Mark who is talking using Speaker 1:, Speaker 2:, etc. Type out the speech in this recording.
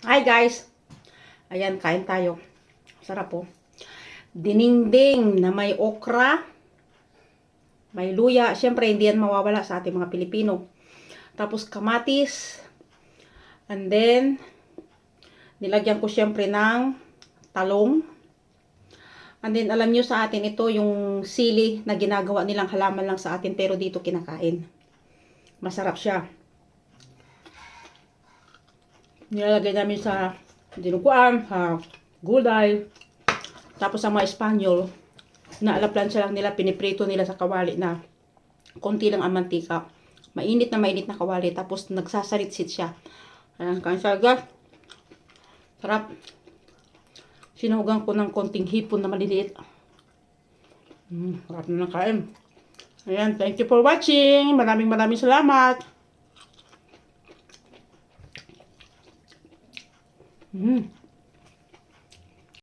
Speaker 1: Hi guys! Ayan, kain tayo. Sarap po. Diningding na may okra, may luya. Siyempre, hindi yan mawawala sa ating mga Pilipino. Tapos kamatis. And then, nilagyan ko siyempre ng talong. And then, alam nyo sa atin, ito yung sili na ginagawa nilang halaman lang sa atin, pero dito kinakain. Masarap siya. Nilalagay namin sa dinuguan, sa gulay. Tapos ang mga Espanyol, na alaplansya lang nila, piniprito nila sa kawali na konti lang ang mantika. Mainit na mainit na kawali, tapos nagsasaritsit siya. Ayan, guys. Sarap. Sinuhugan ko ng konting hipon na maliliit. Mm, sarap na ng kain. Ayan, thank you for watching. Maraming maraming salamat. 嗯。